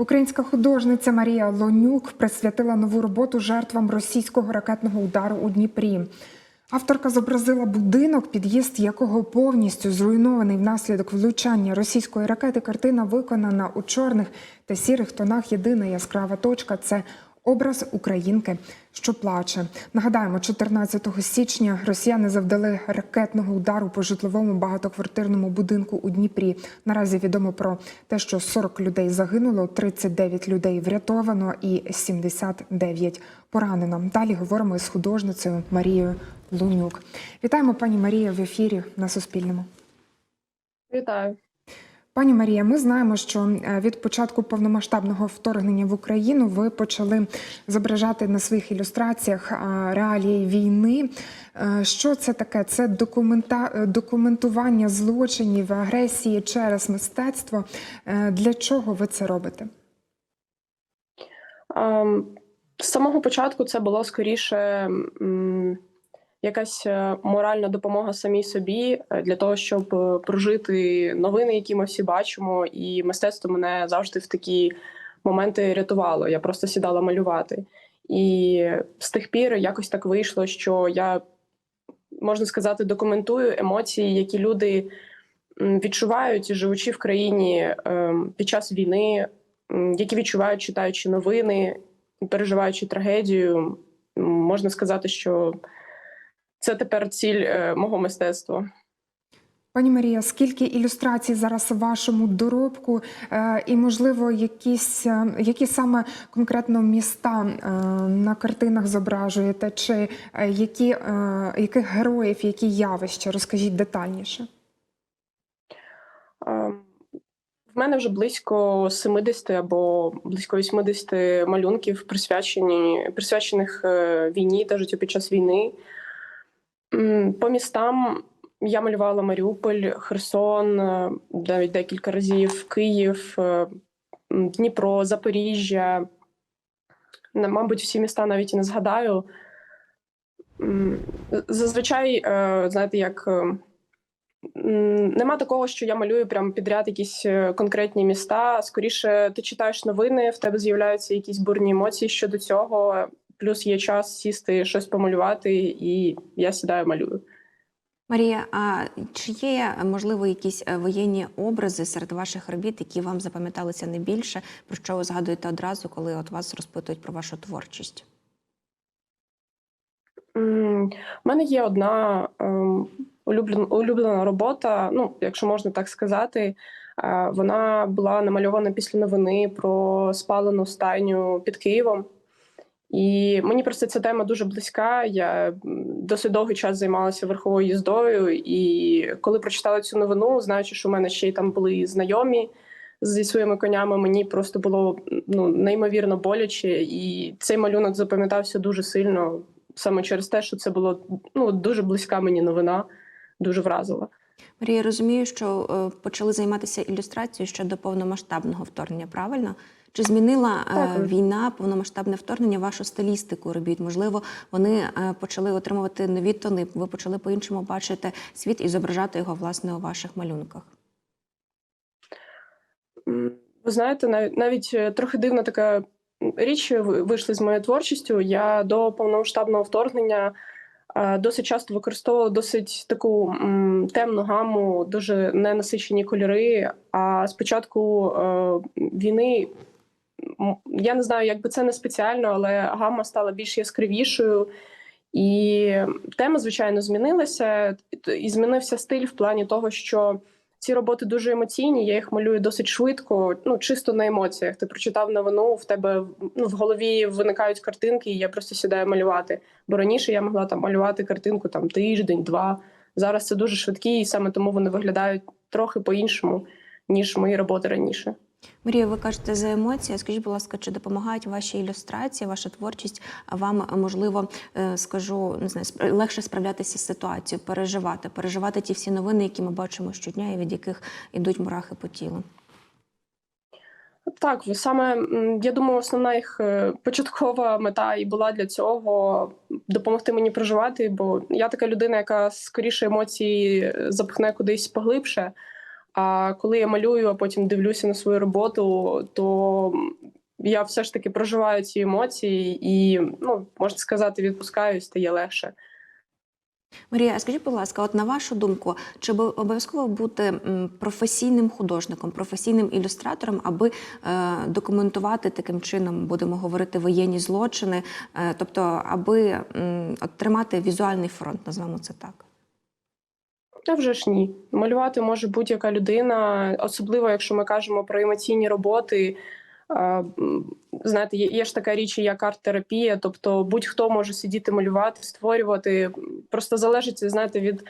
Українська художниця Марія Лонюк присвятила нову роботу жертвам російського ракетного удару у Дніпрі. Авторка зобразила будинок, під'їзд якого повністю зруйнований внаслідок влучання російської ракети. Картина виконана у чорних та сірих тонах. Єдина яскрава точка це образ українки, що плаче. Нагадаємо, 14 січня росіяни завдали ракетного удару по житловому багатоквартирному будинку у Дніпрі. Наразі відомо про те, що 40 людей загинуло, 39 людей врятовано і 79 поранено. Далі говоримо із художницею Марією Лунюк. Вітаємо пані Марія в ефірі на Суспільному. Вітаю. Пані Марія, ми знаємо, що е, від початку повномасштабного вторгнення в Україну ви почали зображати на своїх ілюстраціях е, реалії війни. Е, Що це таке? Це документа... документування злочинів, агресії через мистецтво. Для чого ви це робите? Ем, З самого початку це було скоріше якась е, моральна допомога самій собі е, для того, щоб е, прожити новини, які ми всі бачимо, і мистецтво мене завжди в такі моменти рятувало. Я просто сідала малювати. І з тих пір якось так вийшло, що я можна сказати, документую емоції, які люди відчувають, живучи в країні під час війни, які відчувають, читаючи новини, переживаючи трагедію. Можна сказати, що це тепер ціль е, мого мистецтва. Пані Марія, скільки ілюстрацій зараз у вашому доробку, Е, і можливо, якісь е, які саме конкретно міста е, на картинах зображуєте, чи е, які е, яких героїв, які явища? Розкажіть детальніше. В мене вже близько 70 або близько 80 малюнків, присвячені, присвячених війні та життю під час війни. По містам я малювала Маріуполь, Херсон, е, навіть декілька разів, Київ, е, Дніпро, Запоріжжя. Мабуть, всі міста навіть і не згадаю. Зазвичай, е, знаєте, як. Нема такого, що я малюю прямо підряд якісь конкретні міста. Скоріше, ти читаєш новини, в тебе з'являються якісь бурні емоції щодо цього. Плюс є час сісти, щось помалювати, і я сідаю, малюю. Марія, а чи є можливо якісь е, воєнні образи серед ваших робіт, які вам запам'яталися найбільше, про що ви згадуєте одразу, коли от вас розпитують про вашу творчість? У мене є одна ем, улюблена, улюблена робота, ну, якщо можна так сказати. Е, Вона була намальована після новини про спалену стайню під Києвом. І мені просто ця тема дуже близька. Я досить довгий час займалася верховою їздою. І коли прочитала цю новину, знаючи, що в мене ще й там були знайомі зі своїми конями, мені просто було ну, неймовірно боляче. І цей малюнок запам'ятався дуже сильно, саме через те, що це було ну, дуже близька мені новина, дуже вразила. Марія, я розумію, що е, почали займатися ілюстрацією щодо повномасштабного вторгнення, правильно? Чи змінила е, Так. війна, повномасштабне вторгнення вашу стилістику робіт? Можливо, вони е, почали отримувати нові тони, ви почали по-іншому бачити світ і зображати його власне у ваших малюнках? Ви знаєте, навіть навіть трохи дивна така річ вийшла з моєю творчістю. Я до повномасштабного вторгнення досить часто використовувала досить таку темну гаму, дуже ненасичені кольори. А спочатку е, війни я не знаю, якби це не спеціально, але гама стала більш яскравішою. І тема, звичайно, змінилася, і змінився стиль в плані того, що ці роботи дуже емоційні. Я їх малюю досить швидко, ну чисто на емоціях. Ти прочитав новину, в тебе ну, в голові виникають картинки, і я просто сідаю малювати. Бо раніше я могла там малювати картинку там тиждень, два. Зараз це дуже швидкі, і саме тому вони виглядають трохи по-іншому, ніж мої роботи раніше. Марія, ви кажете за емоції. Скажіть, будь ласка, чи допомагають ваші ілюстрації, ваша творчість вам можливо е, скажу не знаю, легше справлятися з ситуацією, переживати, переживати ті всі новини, які ми бачимо щодня, і від яких ідуть мурахи по тілу? Так, саме я думаю, основна їх е, початкова мета і була для цього допомогти мені проживати, бо я така людина, яка скоріше емоції запхне кудись поглибше. А коли я малюю, а потім дивлюся на свою роботу, то я все ж таки проживаю ці емоції і, ну, можна сказати, відпускаю стає легше. Марія, скажіть, будь ласка, от на вашу думку, чи обов'язково бути професійним художником, професійним ілюстратором, аби е, документувати таким чином, будемо говорити, воєнні злочини, е, тобто аби тримати візуальний фронт, назвемо це так? Та вже ж ні. Малювати може будь-яка людина, особливо якщо ми кажемо про емоційні роботи. Знаєте, є, ж така річ, як арт-терапія, тобто будь-хто може сидіти, малювати, створювати. Просто залежить, знаєте, від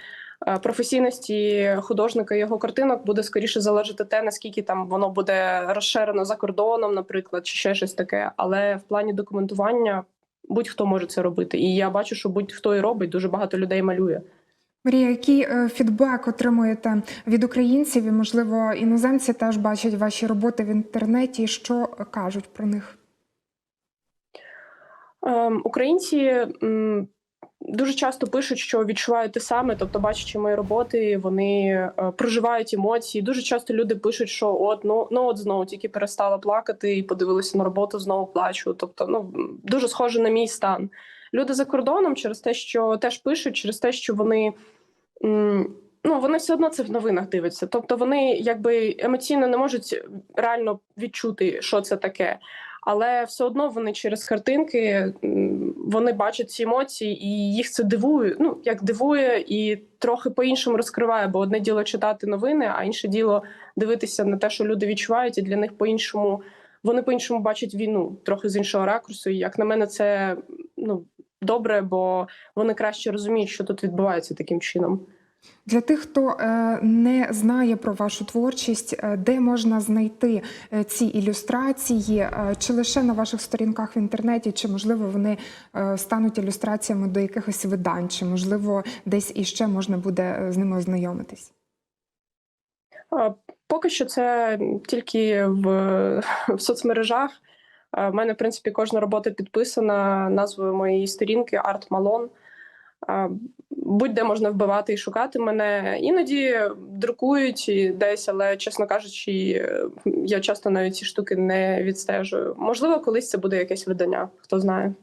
професійності художника його картинок буде скоріше залежати те, наскільки там воно буде розширено за кордоном, наприклад, чи ще щось таке. Але в плані документування будь-хто може це робити. І я бачу, що будь-хто і робить, дуже багато людей малює. Марія, який е, фідбек отримуєте від українців? І, можливо, іноземці теж бачать ваші роботи в інтернеті. Що кажуть про них? Ем, Українці дуже часто пишуть, що відчувають те саме, тобто, бачачи мої роботи, вони е, проживають емоції. Дуже часто люди пишуть, що от ну ну от знову тільки перестала плакати і подивилася на роботу, знову плачу. Тобто, ну дуже схоже на мій стан. Люди за кордоном через те, що теж пишуть, через те, що вони. Ну, вони все одно це в новинах дивляться. Тобто вони якби емоційно не можуть реально відчути, що це таке але все одно вони через картинки вони бачать ці емоції, і їх це дивує. Ну як дивує, і трохи по-іншому розкриває. Бо одне діло читати новини, а інше діло дивитися на те, що люди відчувають, і для них по-іншому вони по-іншому бачать війну, трохи з іншого ракурсу. І як на мене, це ну добре, бо вони краще розуміють, що тут відбувається таким чином. Для тих, хто е, не знає про вашу творчість, е, де можна знайти е, ці ілюстрації, чи лише на ваших сторінках в інтернеті, чи можливо вони стануть ілюстраціями до якихось видань, чи можливо десь іще можна буде з ними ознайомитись? Поки що це тільки в, в соцмережах. А, В мене, в принципі, кожна робота підписана назвою моєї сторінки Арт Малон. Будь-де можна вбивати і шукати мене. Іноді друкують десь, але, чесно кажучи, я часто навіть ці штуки не відстежую. Можливо, колись це буде якесь видання, хто знає.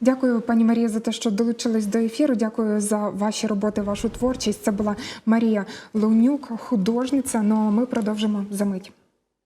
Дякую, пані Марія, за те, що долучились до ефіру. Дякую за ваші роботи, вашу творчість. Це була Марія Лунюк, художниця. Ну а ми продовжимо за мить.